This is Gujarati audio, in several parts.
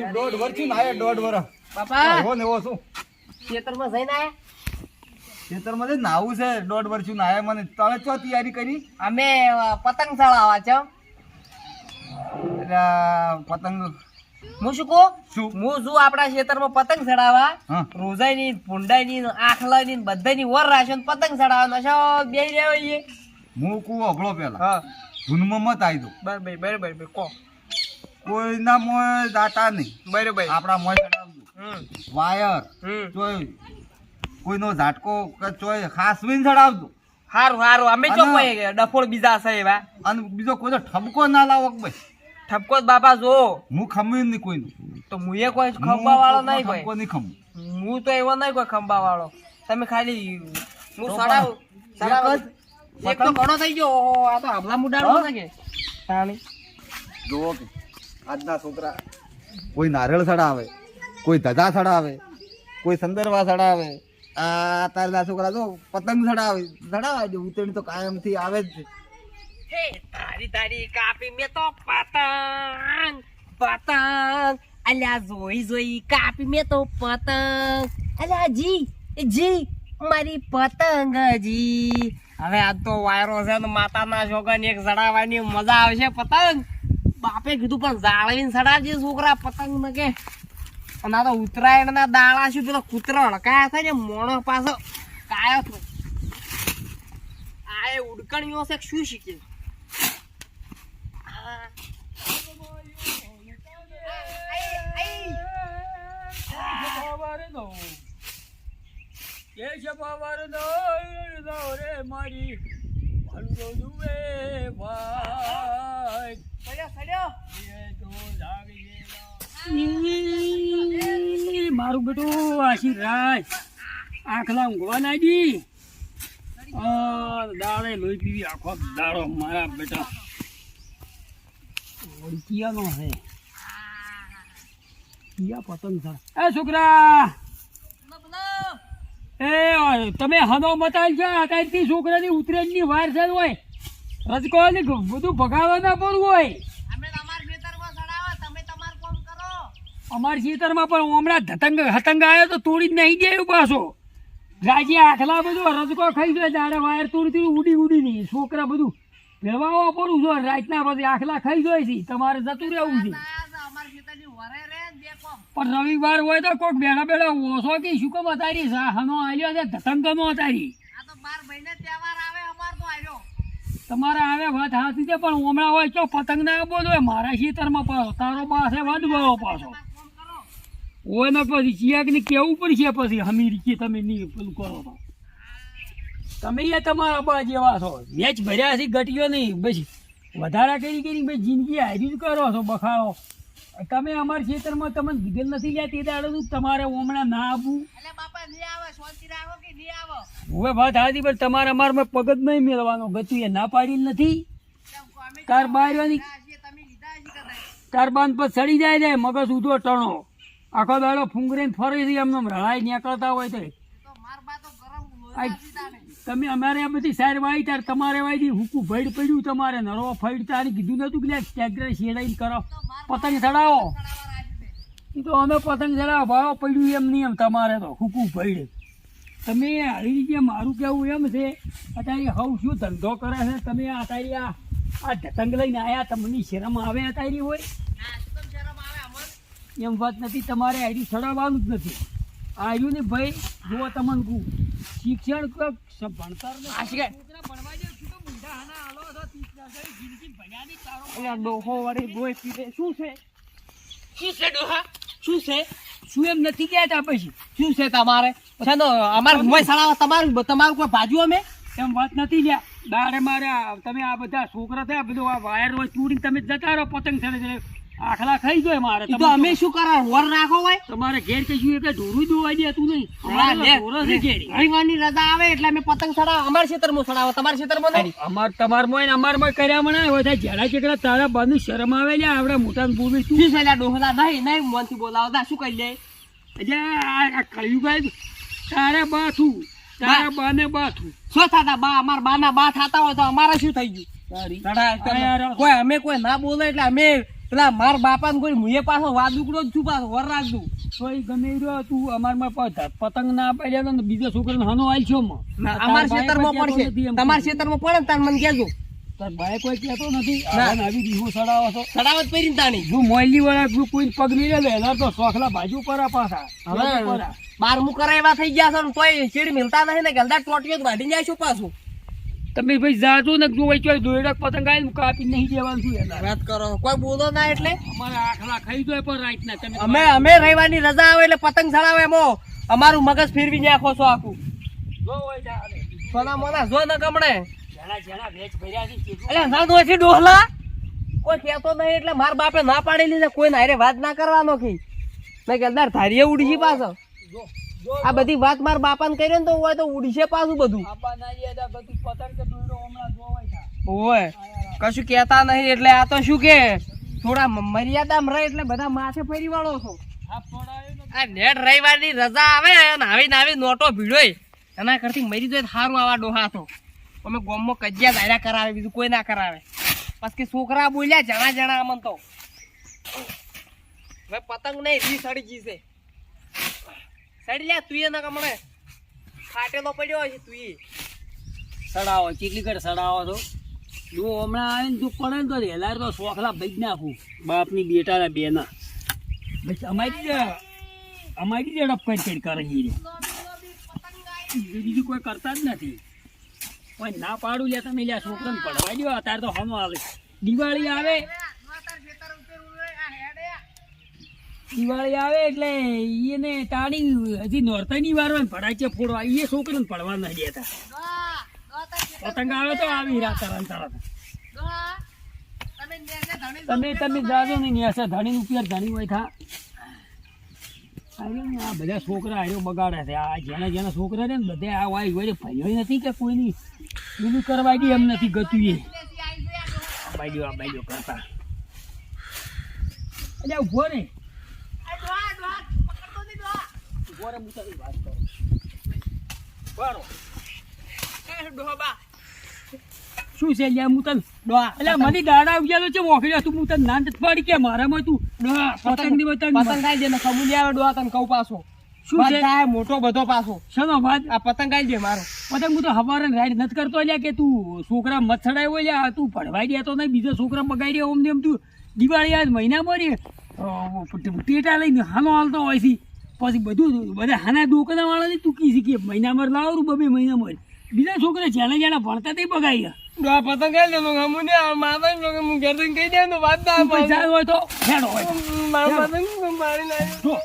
તું દોઢ વર્ષથી ને આયા દોઢ વર્ષ બાપા! હો ને એવો શું ખેતરમાં જઈને આયા? ખેતરમાં જઈને નાવું છે દોઢ વર્ષથી ને આયા મને. તમે ચો તૈયારી કરી? અમે પતંગ ચડાવવા છો. પતંગ હું શું કહું? શું? હું શું આપણા ખેતરમાં પતંગ ચડાવવા? હા. ની આખલા ની બધાની વર રાખ્યો ને પતંગ ચડાવવાનો છો. બે રહેવાઈએ. હું કું અઘળો પેલા હા. ધૂનમાં મત આવી દઉં બરાબર બરાબર. કહો. કોઈના મોય દાતા નહીં. બરાબર. આપણા મોય ચડાવજો વાયર ચોય. કોઈનો ઝાટકો કે ચોય ખાસવીને ચડાવજો. હારું હારું. અમે જો કોઈ ડફોળ બીજા છે એવા. અને બીજો કોઈનો ઠપકો ના લાવો કે ભાઈ. ઠપકો જ બાપા જો. હું ખમી નહીં કોઈનું. તો હું એ કોઈ ખંભા વાળો નહીં ઠપકો કોઈ નહીં ખમું. હું તો એવો નહીં કોઈ ખંભા વાળો તમે ખાલી હું સડાવ. સડાવ. એક તો ઘણો થઈ ગયો. આ તો હમલા મુડાડો? છે કે તાણી. જોવો કે. આજના છોકરા. કોઈ નારિયેળ સડાવે કોઈ ધજા સડાવે કોઈ સંદરવા સડાવે આ તારના છોકરા તો પતંગ સડાવે સડાવે છે ઉતેડી તો કાયમથી આવે જ. છે તારી તારી કાપી મેં તો પતંગ પતંગ. અલ્યા જોઈ જોઈ કાપી મેં તો પતંગ. અલ્યા જી જી, મારી પતંગ જી. હવે આ તો વાયરો છે ને માતાના છોકરાને એક સડાવવાની મજા આવશે પતંગ. બાપે કીધું પણ જાળવીને સડાવજે છોકરા પતંગ ને કે અને આ તો ઉત્તરાયણ ના દાડા શું પેલો કૂતરો હડકાયા થાય ને મોણો પાછો કાયો થયો આ એ ઉડકણીઓ છે કે શું શીખે મારું બેટું આશીર્વાદ. આખલા ઊંઘવા લાગી. દાડે લોહી પીવી, આખો દાડો મારા બેટા. ઓળખિયાનો હે કિયા પતંગ છે. એ છોકરા! એ, તમે હનો મતાલ છે? અત્યારથી છોકરાની ઉતરેજની વાર છે હોય રજકો બધું ભગાવવા ના હોય. અમારા ખેતરમાં પણ હમણાં ધતંગ હતંગ આવ્યો તો તોડી જ નહીં જાય પાછો. રાજ્ય આખલા બધું રજકો ખાઈ જાય દાડે વાયર તોડી ઉડી ઉડી નહીં છોકરા બધું ભેળવાવા પડું છો રાતના પછી આખલા ખાઈ જાય છે તમારે જતું રહેવું છે. પણ રવિવાર હોય તો કોઈક બેડા બેડા ઓછો કે શું કેમ અતારી? હનો આલ્યો છે ધતંગનો અતારી. તમારે આવે વાત હાથી છે પણ હમણાં હોય તો પતંગ ના બોલો મારા ખેતરમાં પાછો તારો પાસે વધ ગયો પાછો. હોય ને પછી ચિયાક ને કેવું પડશે પછી હમીરી કે તમે નહીં પેલું કરો તમે એ તમારા બા જેવા છો. મેચ ભર્યા છે ઘટ્યો નહીં. પછી વધારા કરી કરી ભાઈ જિંદગી હારી જ કરો છો બખાડો. તમે અમારા ખેતરમાં તમને કીધેલ નથી લ્યા તે દાડો તમારે હમણાં ના આપવું હવે વાત હાથી પણ તમારે અમારમાં પગ જ નહીં મેળવાનો ગતું એ ના પાડી નથી. કાર બારવાની તાર બાંધ પર સડી જાય જાય મગજ ઉધો ટણો. આખો દાડો ફૂંગરીને ફરે છે એમને રળાઈ નીકળતા હોય તો. તમે અમારે આ બધી સાર વાઈ ત્યારે તમારે વાઈ હુકું ભેડ પડ્યું તમારે, નરવો ફેડતા કીધું નતું કે ટ્રેક્ટર શેડાઈને કરો. પતંગ ચડાવો. એ તો અમે પતંગ ચડાવો, ભાવ પડ્યું એમ નહીં એમ તમારે તો, હુકું ભેડ તમે આવી રીતે મારું કહેવું એમ છે, અત્યારે હવ શું ધંધો કરે છે, તમે અત્યારે આ આ ઢતંગ લઈને આવ્યા તમને શરમ આવે અત્યારે હોય? એમ વાત નથી તમારે આઈડી સડાવવાનું જ નથી. આવ્યું ને ભાઈ જો તમને કહું. શિક્ષણ ભણતર ડોહો વળી ગોય પીવે. શું છે? શું છે ડોહા? શું છે? શું એમ નથી કહેતા પછી? શું છે તમારે? છે અમારે મોય સડાવવા તમારું તમારું કોઈ બાજુ અમે? એમ વાત નથી લ્યા. દાડે મારે તમે આ બધા છોકરા થયા બધું આ વાયર હોય તૂડીને તમે જતા રહો પતંગ ચડે આખલા ખાઈ જાય મારે. તો અમે શું? કરા વર રાખો હોય તમારે ઘેર કશું એટલે ઢોરું દોવા દે નહીં. અમારે લે. ઢોરો છે ઘેર. રવિવારની રજા આવે એટલે અમે પતંગ ચડાવ. અમારા ખેતરમાં ચડાવો. તમારા ખેતરમાં નહીં અમાર તમાર મોય અમાર મોય કર્યા મને હોય. થાય જેડા ચેકડા તારા બાનું શરમ આવે લ્યા આવડા મોટા બોલી શું છે લ્યા ડોહલા? નહીં નહીં મોનથી બોલાવતા શું કહી લે? એટલે આ કળિયુગ આવ્યું. તારે બાથું તારા બાને બાથું શું થતા? બા અમારા બા ના બા થતા હોય તો અમારે શું થઈ ગયું. કોઈ અમે કોઈ ના બોલે એટલે અમે પેલા માર બાપા કોઈ મુએ પાછો વાદુકડો જ છું પાછો? વર રાખજો. તો એ ગમે રહ્યો તું અમારમાં પતંગ ના પાડ્યા તો બીજા છોકરાને હનો આલ છો અમાર ખેતરમાં પડશે. તમારા ખેતરમાં પડે તાર મને કહેજો. તાર ભાઈ કોઈ કહેતો નથી. આવી દીવો સડાવો છો. સડાવત પહેરીને તાણી જો મોયલી વાળા કોઈ પગ નહીં લે એના તો સોખલા બાજુ પર પાછા. હવે. બારમું કરાવ્યા થઈ ગયા છે ને તોય ચીડ મિલતા નહીં ને ગલદા ટોટીઓ જ વાઢી જાય છું પાછું. તમે ભાઈ જાજો ને જો વચ્ચે દોયડક પતંગ આવીને કાપી નહીં દેવાનું છું એના. વાત કરો. કોઈ બોલો ના એટલે? અમારે આખલા ખાઈ જાય પણ રાત ના તમે અમે અમે રહેવાની રજા આવે એટલે પતંગ ચડાવે એમો. અમારું મગજ ફેરવી નાખો છો આખું. જો હોય સોના મોના જો ન ગમણે. વેચ ભર્યા છે એટલે ના ડોહલા. કોઈ કહેતો નહીં એટલે માર બાપે ના પાડેલી છે કોઈ નારે વાત ના કરવાનો કે. મેં ગલદાર ધારીએ ઉડી પાછો. જો. આ બધી વાત માર બાપાને કરી ને તો હોય તો ઉડી છે પાછું બધું. ઓય કશું કેતા નહીં એટલે આ તો શું કે? થોડા મર્યાદા મર્યાદામાં રહે એટલે બધા માથે ફેરી વાળો છો આ નેટ રવિવારની રજા આવે નાવી આવી ને નોટો ભીડોય. એના કરતી મરી જોઈએ તો સારું આવા ડોહા તો. અમે ગોમમાં કજિયા દાડા કરાવે બીજું કોઈ ના કરાવે. પછી છોકરા બોલ્યા જણા જણા અમન તો. હવે પતંગ નહીં રી સડી ગઈ છે. સડાવો ચીકલી કર, સડાવો તો. હમણાં આવે ને તું પડે ને તો રેલાર તો સોખલા ભઈ જ નાખું. બાપની બેટાના બેના. બસ અમારી અમારી જ અડપ કરી કરી. બીજું કોઈ કરતા જ નથી. કોઈ ના પાડું લે તમે લ્યા છોકરાને પડવા દો અત્યારે તો હમ આવે. દિવાળી આવે દિવાળી આવે એટલે એને ટાણી હજી વાર હોય ને ભડાચે ફોડવા. એ છોકરીને પડવા ન દેતા. પતંગ આવે તો આવી રાત તમે તમે જાજો ને હશે ધણી ઉપર ધણી હોય થા. ને આ બધા છોકરા આવ્યો બગાડે છે. આ જેના જેના છોકરા છે ને બધા આ વાય હોય ભાઈઓ નથી કે કોઈની? બીજું કરવા દે એમ નથી ગતું એ. બાજુ, આ બાજુ કરતા. એટલે ઊભો ને ઊભો રે હું તારી વાત કરું. બરો શું છે લ્યા હું તને એટલે મને દાડા આવી ગયા છે મોકલ્યા તું? હું તને નાન પાડી કે મારામાં તું? પતંગ. ની પતંગ પતંગ ખાઈ દે ને આવે ડોહા તને કહું પાછો. શું છે? મોટો બધો પાછો. શેનો વાત? આ પતંગ ખાઈ દે મારો. પતંગ હું તો હવારે રાઈડ નથી કરતો લ્યા કે તું છોકરા મત ચડાવ્યો લ્યા તું ભણવાઈ દેતો નહીં બીજા છોકરા બગાડી ઓમ ને એમ તું. દિવાળી આજ મહિના મરી ટેટા લઈને હાનો હાલતો હોય છે. પછી બધું બધા હાના દુકાના વાળા તું કી શીખી મહિના મર લાવરું બબે મહિના મર બીજા છોકરા જેને જેને ભણતા તે બગાઈ ગયા પતંગ ખાઈ દે તો ખમુલી આવે માતા ને લોકો હું ઘેર કહી દે વાત ના પૈસા હોય તો હેડો હોય. મારા નાખ્યો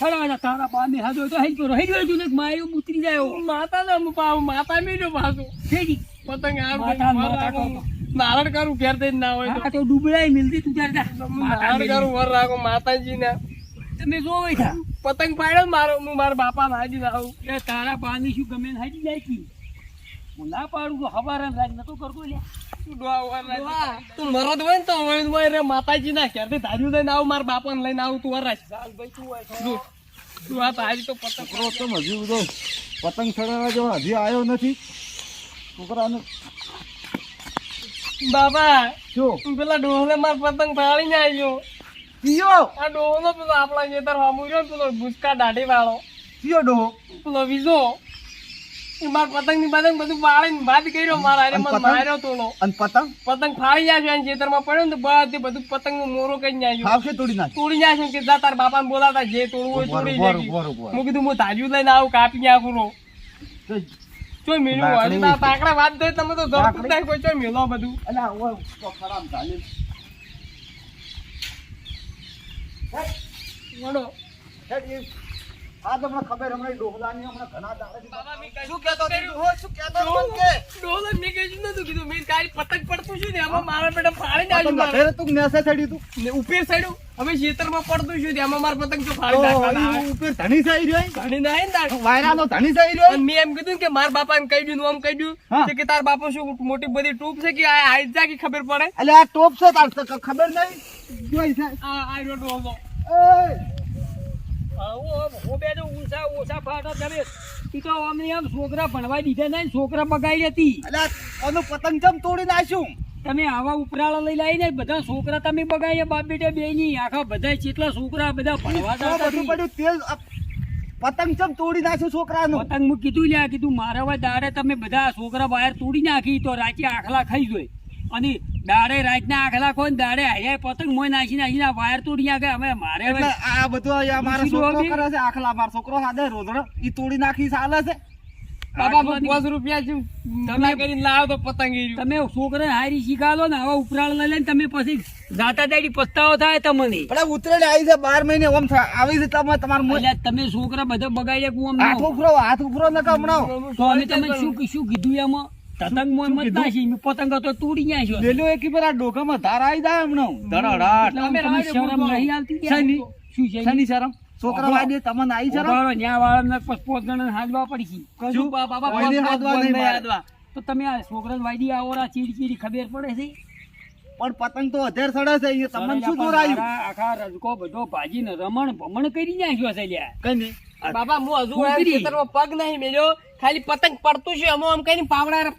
હેડો તારા બાને હાથો હોય તો હેડ ગયો હેડ હોય તું ને ઉતરી જાય માતા ને હું પાછું માતા મીઠો પાછું હેડી. પતંગ આ માતા ને નારણ કરું ઘેર ના હોય તો. ડૂબળાઈ મિલતી તું ત્યારે. નારણ કરું વર રાખો માતાજી ને તમે જો હોય થા પતંગ પાડ્યો મારો હું મારા બાપા ના હાજી લાવું એ તારા પાની શું ગમે ને હાજી જાય કી હું ના પાડું તો હવારે રાજ નતો કરતો લે. તું મરો હોય ને તો રે માતાજી ના ઘેરથી ધાર્યું લઈને આવું મારા બાપા ને લઈને આવું તું વરાશ તું તું આ તારી તો પતંગ છોકરો તો હજી બધો પતંગ ચડાવવા જેવા હજી આવ્યો નથી. છોકરાને બાબા શું તું પેલા ડોહલે માર પતંગ ફાડીને આવ્યો. પીયો આ ડોહલો પેલો આપણા ખેતર વામુર્યો ને પેલો ભૂસકા દાઢી વાળો. પીયો ડો પેલો બીજો. માર પતંગની પતંગ બધું પાડીને બાદ કર્યો મારા અને મને? માર્યો તોલો અને પતંગ? પતંગ ફાડી જાય છે ખેતરમાં પડ્યો ને બધે બધું પતંગનું મોરો કઈ જાય ખાવશે તોડી નાખ. તોડી જાય છે કે જા તાર બાપા ને બોલાતા જે તોડવું હોય તોડી રહો. હું કીધું હું ધાર્યું લઈને આવું કાપી નાખું રો. ચોય મેલું તાકડા વાત દે તમે તો જર લાકડી. કોઈ ચોય મેલો બધું. અલા ઓય તો ચાલે વળો. એ આ તમને ખબર હમણાં ડોહલાની હમણાં ઘણા બાબા મેં કાંઈ શું કહેતો કર્યું? તું? હો, શું કહેતો તું મને કે? ડોલો મેં કીધું નતું કીધું મી કાંઈ પતંગ પડતું છું ને આમાં મારા બેટા ફાડી નાખ્યું મારે. લખેલું તું નેસે ચડ્યું તું? ને ઉપેર સાઈડ હવે ખેતરમાં પડતું છું એમાં મારા પતંગ તો ફાડી ઓ, ઉપર ધણી સાઈ રહ્યો ધણી ના આઈને તાર. વાયરાનો ધણી સાઈ રહ્યો એ? એમ કીધું કે મારા બાપાને કહી દીધું આમ કહી કહ્યું દીધું કે તાર બાપા શું મોટી બધી ટૂપ છે કે આ આઈ જા કે ખબર પડે એટલે આ ટોપ છે તાર ખબર નહીં જોઈ છે આ આઈ ડોન્ટ નો એય! છોકરા ભણવા દીધા નહીં છોકરા બગાડી હતી પતંગ ચમ તોડી નાખ્યું તમે આવા ઉપરાળા લઈ લાવીને બધા છોકરા તમે બગાડ્યા બાપ બેટા બે ની આખા બધા જેટલા છોકરા બધા ભણવા જતા. તેલ પતંગ ચમ તોડી નાખ્યું છોકરાનું? પતંગ હું કીધું લ્યા કીધું મારા દાડે તમે બધા છોકરા બહાર તોડી નાખી તો રાતે આખલા ખાઈ જોઈ. અને દાડે રાતના આખલા કોણ દાડે આયા પતંગ મોય નાખી નાખીને આ વાયર તોડી નાખે. અમે મારે આ બધું અહીંયા મારો છોકરો કરે છે આખલા મારો છોકરો સાદે રોધડો. ઈ તોડી નાખી ચાલે છે. બાબા પાંચ રૂપિયા તમે- તમે કરીને લાવો તો પતંગ તમે છોકરાને હારી શીખાડો ને હવે ઉપરાળ લઈ લઈને તમે પછી જાતા દાડી પસ્તાવો થાય તમને. પણ આવી છે બાર મહિને ઓમ આવી છે તમે તમાર મોં- તમે છોકરા બધા બગાડ્યા કુ અમને? હાથ ઉભરો હાથ ઉભરો ન તો અમે તમે શું શું કીધું એમાં? પતંગ મોય મત નાખી પતંગ તો તોડી નાખ્યો લેલો એક ઈ પેલા ડોકામાં ધાર આવી જાય હમણાં ધડાડાટ. એટલે તમને શરમ નહીં આવતી શેની? શું છે શેની શરમ? છોકરા વાડી તમને આવી શરમ? ઉભારો ન્યા વાળાને પછી પોત ગણન હાલવા પડી શું? બા- બાબા પાંચ હાથવા નહીં બંધ તો તમે આ છોકરા વાડી આવરા ચીડી ચીડી ખબર પડે છે? પણ પતંગ તો અધેર સડે છે ઈ તમને શું દોરાયું આખા રજકો બધો ભાજીને રમણ ભમણ કરી નાખ્યો છે લ્યા. કઈ બાબા હું હજુ ખેતરમાં પગ નહીં મેલ્યો. ખાલી પતંગ પડતું છે અમો આમ કઈ પાવડા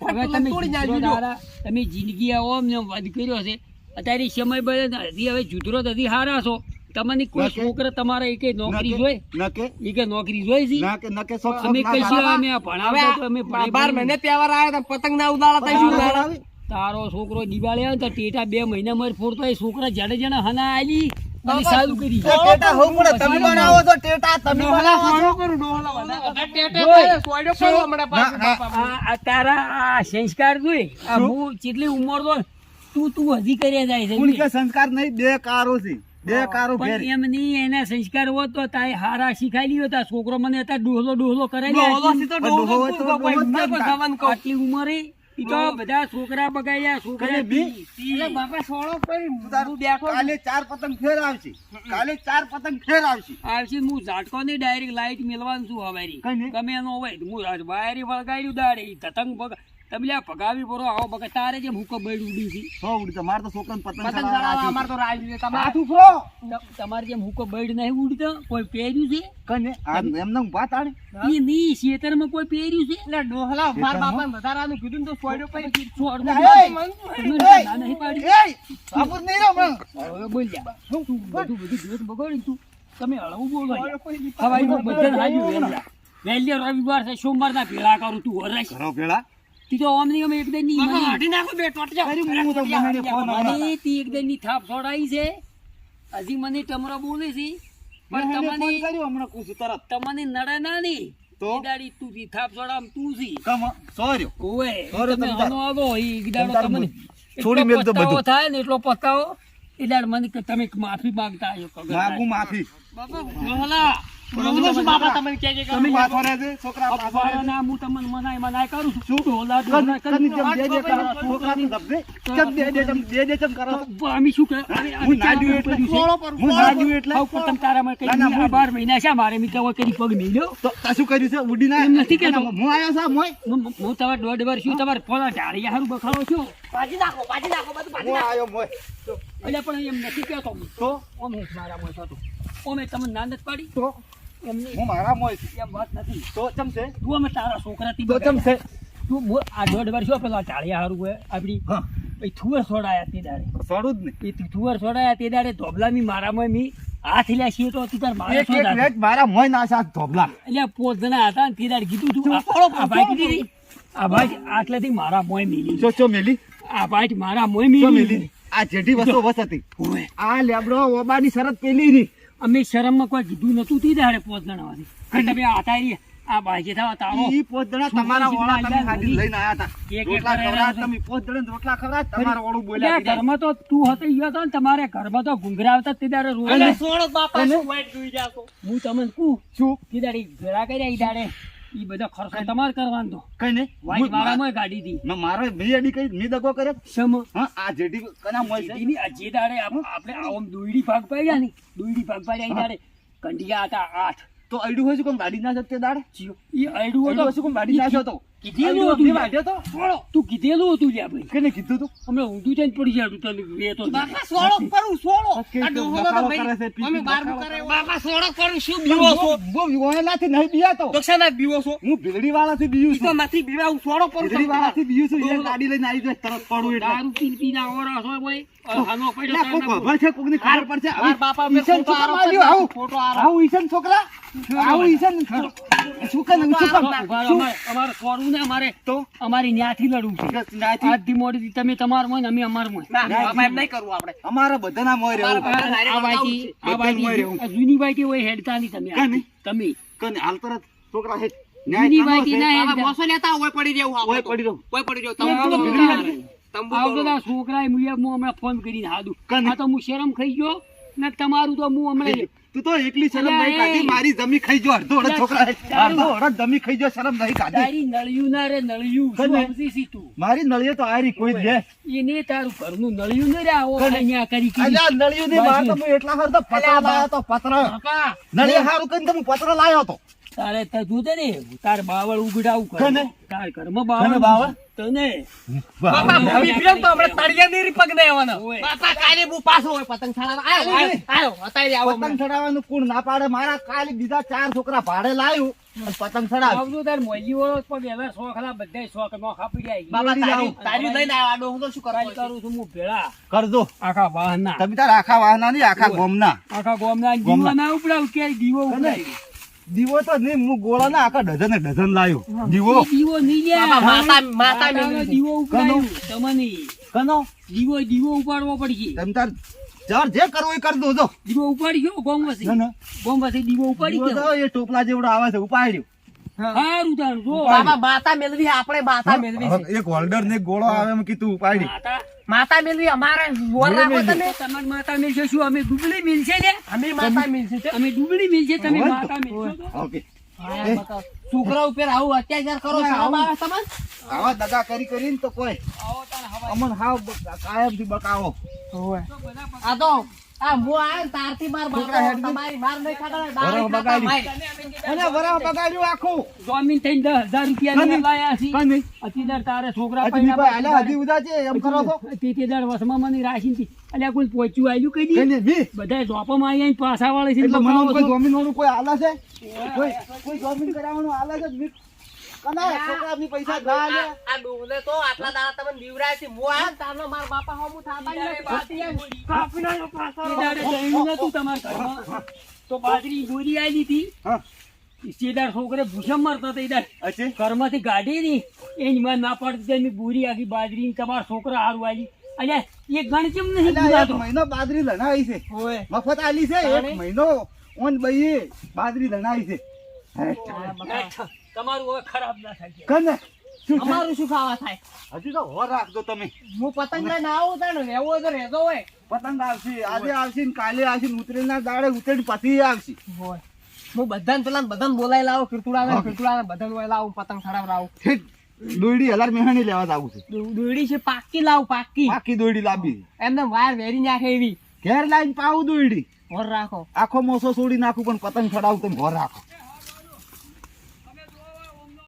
તોડી નાખ્યું તમે જિંદગી આવો અમને વધ કર્યો છે. અત્યારે સમય બધે હજી હવે જુદરો હજી હારા છો. તમને કોઈ છોકરા તમારે એક નોકરી જોઈ? નકે. એકે નોકરી જોઈ છે? નકે નકે અમે કઈ. અમે તો અમે આ ભણી બાર ભણી- મહિને તહેવાર આવ્યા પતંગ ના ઉડાડતા થાય શું પતંગ ઉડાડા? ઉડાવી? તારો છોકરો દિવાળી આવે તો ટેટા બે મહિના મર ફોડતો એ છોકરા જાડે જાણે હના આલી અને બાબા, કરી. ટેટા હોવું પડે તમે બનાવો છો? ટેટા તમે બનાવો છો? બધા ટેટે જોઈ. કરે, સોયડો પડ્યો હમણાં પાછું ના, બાપા. આ આ તારા આ સંસ્કાર જોઈ હું જેટલી ઉંમર તો તું તું હજી કર્યા જાય છે. કોણ કે સંસ્કાર નહીં બે કારો છે. બે કારો ઘેર એમ નહીં એના સંસ્કાર હોત તો તારે હારા શીખાડી હોય આ છોકરો મને અત્યારે ડોહલો ડોહલો કરાવી ડોહલો આટલી- સીધો ડોહલો ડોહલો તો કોઈ ના કોઈ જવાનું આટલી ઉંમરે ઈ તો બધા છોકરા બગાડ્યા છોકરા બી? એટલે બાપા સોળો કરી હું બેઠો કાલે ચાર પતંગ ફેર આવશે. કાલે ચાર પતંગ ફેર આવશે. આવશે હું ઝાટકો ની ડાયરેક્ટ લાઈટ મેળવાનું છું હવારી. તમે એનો હોય હું વાયરી વળગાડ્યું દાડે પતંગ બગ તમે લ્યા ભગાવી બોરો આવો બગા તારે જે હુકો બૈડ ઉડી છે. હો ઉડી તો મારે તો છોકરાને પતંગ પતંગ ચડાવવા અમાર તો રાજ જોઈએ. તમારે હાથ ઉભરો તમાર જે જેમ હુકો બૈડ નહીં ઉડતો કોઈ પહેર્યું છે? કને આ એમને વાત આણે. ઈ નહીં ખેતરમાં કોઈ પહેર્યું છે? એટલે ડોહલા મારા બાપાને વધારાનું કીધું તો સોયડો પર છોડ દે ના નહીં પાડી. એ બાપુર નહીં રહો હવે બોલ જા. તું બધું બધું જોત બગાડી તું. તમે હળવું બોલો હવાઈમાં બધાને હાજુ વહેલી રવિવાર છે સોમવારના ભેળા કરું તું હરસ ઘરો ભેળા? તી તો ઓમ અમે એક દિનની મને- હાડી નાખો બે ટોટિયા. અરે હું તો મહિને ફોન. મને તી એક દિનની થાપ છોડાઈ છે. હજી મને ટમરો બોલે છે પણ એને ફોન તમને કર્યો હમણાં કુછ તરત. તમને નડે ના ની તો? દાડી તું તી થાપ છોડામ તું છી કમ સોર્યો. સોરે તમે. હનો આગો ઈ ગીડાડો તમને છોડી મેલ તો બધું. થાય ને એટલો પસ્તાવો. એટલે મને તમે માફી માંગતા આવ્યો માગું માફી. બાપા ડોહલા બાર મહિના છે મારે મી કહેવાય પગ મેલ્યો શું કર્યું છે? ઉડી ના નથી કહેતો. હું આવ્યો છું હું હું તમારે દોઢ વર્ષ છું તમારે પોલા ઢાળિયા હારું બખાડો છું. ભાજી નાખો ભાજી નાખો બધું ભાજી આવ્યો મોય. એટલે પણ એમ નથી કહેતો. તો? ઓમે મારા મોય થતું ઓમે તમને નાન પાડી? તો? હું મારા મોય છું. એમ વાત નથી. તો ચમ છે? તું અમે તારા છોકરા તો ચમ છે? તું આ દોઢ વર્ષ પેલા ઢાળિયા હારું હોય આપડી થુવર છોડાયા તે દાડે. જ નહીં એ થુવર છોડાયા તે દાડે ધોબલા મી મારામાં મી હાથ લ્યા છીએ તો તું તાર મારા એક એક છોડા મારા મોય ના સાથ ધોબલા. એટલે પોતના હતા ને તે દાડે કીધું તું આ ભાઈ કીધી આ ભાઈ આટલેથી મારા મોય મિલી ચો ચો મેલી? આ ભાઈ મારા મોય મિલી? આ જેઠી વસ્તુ વસ હતી. આ લેબડો ઓબાની શરત પેલી ની અમે શરમમાં કોઈ કીધું નતું તે દાડે પોત જણાવાથી. અને તમે આતા આ બાજે થવા તારો ઈ પોત જણા તમારા ઓળા તમે હાડી લઈને આયા હતા રોટલા કરેલા તમે પોત જણા રોટલા ખવડાવ્યા તમારા ઓળું બોલ્યા ઘરમાં તો તું હતો ઈ હતો ને તમારે ઘરમાં તો ગુંગરાવતા તે દાડે રોજ એટલે સોળો બાપા શું વાઈટ જોઈ જાશો હું તમને કહું શું? તે દાડે ભેળા કર્યા ઈ દાડે. ઈ બધો ખર્ચો તમારે કરવાનો તો. કઈ નહીં. વાઈટ મારા મારામાં ગાડી દી મારો મેં અડી કઈ મેં દગો કર્યો? સમ હા આ જેડી કના મોય છે. ની આ જે દાડે આપ- આપણે આમ દોયડી ભાગ પાડ્યા ની દોયડી ભાગ પાડ્યા ઈ દાડે કંડિયા હતા આઠ. તો અડ્યું હોય છે કોમ ગાડી ના શકતે દાડે? જીઓ. ઈ અડ્યું હોય હોય શું કોમ બાડી ના શકતો કીધેલું હતું લ્યા. છોડો. તું? કીધેલું હતું લ્યા ભાઈ. કેને કીધું તું? અમે ઊંધું પડી જાડું તને વેતો જ બાપા સોળો કરું સોળો. આ ડોહો તો બકાલો ભાઈ, કરે છે, અમે બાર કરે બાપા સોળો કરું શું બીવો છો? બહુ વિવાહેલાથી નહીં બીયાતો. તો. શેના બીવો છો? હું ભીલડી વાળાથી બીયું ઈ તો છું બીવા હું સોળો કરું ભીલડી વાળાથી બીયું છું એ ગાડી લઈને આવી જાય તરત પડું એટલે. દારૂ પી પીને આવરા છો ભાઈ. હાનો પડ્યો ના, ખબર છે કોકની ખબર પડશે. માર બાપા ઉપર ઈશાન છોકરા આવું. ખોટો ઈશાન છોકરા? આવું ઈશાન શું કે શું અમારે અમારે છોડવું ને અમારે? તો? અમારી ન્યાથી લડવું આજથી મોડીથી તમે તમારું હોય ને અમે અમારું હોય. ના બાપા એમ નહીં કરવું આપણે. અમારા બધાના મોય રહેવું. જૂની હોય હેડતા નહીં તમે તમે. કને હાલ તરત છોકરા હે જૂની ન્યાય ના છે. બાપા લેતા હોય પડી રહેવું આપણે પડી રહું હોય પડી રહ્યો એ તમે તો આવો બધા તંબુ આ તોડો. બધા છોકરાએ મુએ હું હમણાં ફોન કરીને હાદું. આ તો હું શરમ ખાઈ ગયો. ને તમારું તો હું હમણાં તું તો એકલી શરમ નહીં કાઢી. મારી જમી ખાઈ જો અડધો અડધો છોકરા. અડધો અડધ જમી ખાઈ જો શરમ નહીં કાઢી. તારી નળિયું ના રે નળિયું. સમજી સી તું? મારી નળિયો તો આરી કોઈ દે એને તારું ઘરનું નળિયું ને રે આવો અહીંયા કરી કી અલ્યા નળિયું ની વાત તો હું એટલા હાર તો પતરા લાયો તો પતરા. નળિયા હારું કરીને તો હું પત્ર લાયો તો. તારે તે જોતે ને તાર બાવળ ઉગડાવું કરે કને? તાર કને બાવળ બાવળ? તને. બાપા ભાવી ફિરમ તો આપણે તળિયા ની પગ નહીં આવવાનો. બાપા કાલે બુ પાછો હોય પતંગ છાડવા આયો આયો આયો આવો પતંગ ચડાવવાનું કોણ ના પાડે? મારા કાલે બીજા ચાર છોકરા ભાડે લાયું પતંગ ચડાવ આવજો તાર મોજી ઓળો પણ એવા શોખલા બધા શોખ નો ખાપી જાય. બાપા તારી તારી લઈને આડો હું તો શું કરવા કરું છું હું ભેળા. કરજો. આખા વાહના તમે તાર આખા વાહના ની આખા ગોમના. આખા ગોમના દીવો ગોમના. ના ઉપડાવ કે દીવો ઉપડાવી દીવો તો નહીં હું ગોળા ના આખા ડઝન ડઝન લાયો. દીવો? દીવો નહીં માતા માતા. દીવો ઉપડાવ્યું તમને કનો? દીવો દીવો ઉપાડવો પડશે. તમ તાર ચાર જે કરવું એ કરી દો જો. દીવો ઉપાડી ગયો ગોમ ના, વસી. ના. ગોમ વસી દીવો ઉપાડી ગયો. એ ટોપલા જેવડો આવે છે ઉપાડ્યો. હારું તારું જો. બાપા માતા મેળવી આપણે માતા મેળવી છે. એક હોલ્ડર ને ગોળો આવે એમ કીધું ઉપાડી. માતા. માતા અમારે વર રાખો તમે. તમારી માતા મિલશે શું? અમે ડુબળી મિલશે ને અમે માતા મેળવી અમે ડુબળી મિલશે તમે માતા મિલશો ઓકે. છોકરા ઉપર આવું અત્યાચાર કરો શરમ આવે. તમને આવા દગા કરી કરીને તો કોઈ. આવો તાર હવા અમન હાવ કાયમથી બકાવો આ તો બધા જોપમાં આવીને પાછા વાળે છે કોઈ જમીન વાળું કોઈ આલે છે? કોઈ જમીન કરાવવાનું આલે છે કના છોકરા બી પૈસા ના આલે આ- આ તો આટલા દાડા તમને બીવરાય છે. હું આયો તારનો માર બાપા હોમું થાતા જ બાતી કાપી નાખ્યો પાછો. તે દાડે જઈનું નતું તમારા ઘરમાં. તો બાજરી દોરી આવી હતી. હા. ઈસેદાર છોકરે ભૂસમ મારતા હતા ઈ દાડે. ઘરમાંથી ગાડી ની એની માં ના પાડતી હતી, એની બુરી આખી બાજરી તમારા છોકરા હારું આવી અલ્યા એ ગણ કેમ નહીં એક મહિનો બાજરી લણાવી છે. ઓય. મફત આલી છે એક મહિનો. ઓન બઈએ બાજરી લણાવી છે. તમારું હવે ખરાબ ના થાય કને? અમારું શું ખાવા થાય? હજી તો હોર રાખજો તમે. હું પતંગ લઈને આવું તાણે રહેવું તો રહેજો હોય. પતંગ આવશે આજે આવશે ને કાલે આવશે ને દાડે ઉતરીને પછી આવશે. હોય. હું બધાને પેલા બધાને બોલાવી લાવું કીર્તુડાને કીર્તુડાને બધાને લાવું પતંગ ચડાવડાવું ઠીક. દોયડી હલાર મેહણી લેવા આવું છે. દોડી દોયડી છે પાકી લાવ પાકી. પાકી દોડી લાવી એમને વાયર વેરી નાખે એવી. ઘેર લાવીને પાવું દોડી ઘર રાખો. આખો મોસો છોડી નાખું પણ પતંગ ચડાવું તમે ઘર રાખો.